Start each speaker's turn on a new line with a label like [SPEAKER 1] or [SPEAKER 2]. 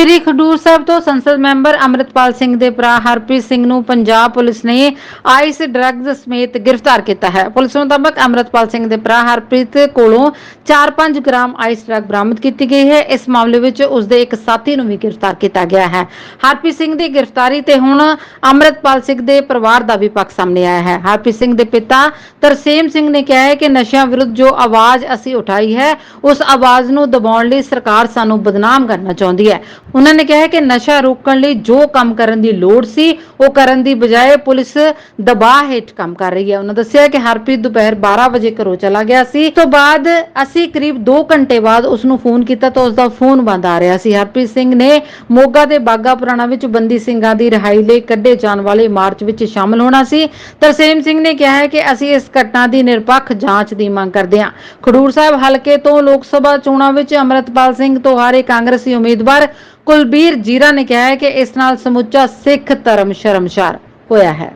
[SPEAKER 1] ਸ਼੍ਰੀ ਖਡੂਰ ਸਾਹਿਬ ਤੋਂ ਸੰਸਦ ਮੈਂਬਰ ਅੰਮ੍ਰਿਤਪਾਲ ਸਿੰਘ ਦੇ ਭਰਾ ਹਰਪ੍ਰੀਤ ਸਿੰਘ ਨੂੰ ਪੰਜਾਬ ਪੁਲਿਸ ਨੇ ਆਈਸ ਡਰੱਗਸ ਸਮੇਤ ਗ੍ਰਿਫਤਾਰ ਕੀਤਾ ਹੈ। ਪੁਲਿਸ ਮੁਤਾਬਕ ਅੰਮ੍ਰਿਤਪਾਲ ਸਿੰਘ ਦੇ ਭਰਾ ਹਰਪ੍ਰੀਤ ਕੋਲੋਂ 4-5 ਗ੍ਰਾਮ ਆਈਸ ਡਰੱਗ ਬਰਾਮਦ ਕੀਤੀ ਗਈ ਹੈ। ਇਸ ਮਾਮਲੇ ਵਿੱਚ ਉਸ ਦੇ ਇੱਕ ਸਾਥੀ ਨੂੰ ਵੀ ਗ੍ਰਿਫਤਾਰ ਕੀਤਾ ਗਿਆ ਹੈ। ਹਰਪ੍ਰੀਤ ਸਿੰਘ ਦੀ ਗ੍ਰਿਫਤਾਰੀ ਤੇ ਹੁਣ ਅੰਮ੍ਰਿਤਪਾਲ ਸਿੰਘ ਦੇ ਪਰਿਵਾਰ ਦਾ ਵੀ ਪੱਖ ਸਾਹਮਣੇ ਆਇਆ ਹੈ। ਹਰਪ੍ਰੀਤ ਸਿੰਘ ਦੇ ਪਿਤਾ ਤਰਸੇਮ ਸਿੰਘ ਨੇ ਕਿਹਾ ਹੈ ਕਿ ਨਸ਼ਿਆਂ ਵਿਰੁੱਧ ਜੋ ਆਵਾਜ਼ ਅਸੀਂ ਉਠਾਈ ਹੈ, ਉਸ ਆਵਾਜ਼ ਨੂੰ ਦਬਾਉਣ ਲਈ ਸਰਕਾਰ ਸਾਨੂੰ ਬਦਨਾਮ ਕਰਨਾ ਚਾਹੁੰਦੀ ਹੈ। ਉਹਨਾਂ ਨੇ ਕਿਹਾ ਕਿ ਨਸ਼ਾ ਰੋਕਣ ਲਈ ਜੋ ਕੰਮ ਕਰਨ ਦੀ ਲੋੜ ਸੀ, ਉਹ ਕਰਨ ਦੀ ਬਜਾਏ ਪੁਲਿਸ ਦਬਾਅ ਹੇਠ ਕੰਮ ਕਰ ਰਹੀ ਹੈ। ਉਹਨਾਂ ਦੱਸਿਆ ਕਿ ਹਰਪ੍ਰੀਤ ਦੁਪਹਿਰ 12 ਵਜੇ ਘਰੋਂ ਚਲਾ ਗਿਆ ਸੀ। ਤੋਂ ਬਾਅਦ ਅਸੀਂ ਕਰੀਬ 2 ਘੰਟੇ ਬਾਅਦ ਉਸ ਨੂੰ ਫੋਨ ਕੀਤਾ ਤਾਂ ਉਸ ਦਾ ਫੋਨ ਬੰਦ ਆ ਰਿਹਾ ਸੀ। ਹਰਪ੍ਰੀਤ ਸਿੰਘ ਨੇ ਮੋਗਾ ਦੇ ਬਾਗਾ ਪੁਰਾਣਾ ਵਿੱਚ ਬੰਦੀ ਸਿੰਘਾਂ ਦੀ ਰਿਹਾਈ ਲਈ ਕੱਢੇ ਜਾਣ ਵਾਲੇ ਮਾਰਚ ਵਿੱਚ ਸ਼ਾਮਲ ਹੋਣਾ ਸੀ। ਤਰਸੇਮ ਸਿੰਘ ਨੇ ਕਿਹਾ ਹੈ ਕਿ ਅਸੀਂ ਇਸ ਘਟਨਾ ਦੀ ਨਿਰਪੱਖ ਜਾਂਚ ਦੀ ਮੰਗ ਕਰਦੇ ਹਾਂ। ਖਡੂਰ ਸਾਹਿਬ ਹਲਕੇ ਤੋਂ ਲੋਕ ਸਭਾ ਚੋਣਾਂ ਵਿੱਚ ਅੰਮ੍ਰਿਤਪਾਲ ਸਿੰਘ ਤੋਂ ਹਾਰੇ ਕਾਂਗਰਸੀ ਉਮੀਦਵਾਰ ਕੁਲਬੀਰ ਜੀਰਾ ਨੇ ਕਿਹਾ ਹੈ ਕਿ ਇਸ ਨਾਲ ਸਮੁੱਚਾ ਸਿੱਖ ਧਰਮ ਸ਼ਰਮਸ਼ਾਰ ਹੋਇਆ ਹੈ।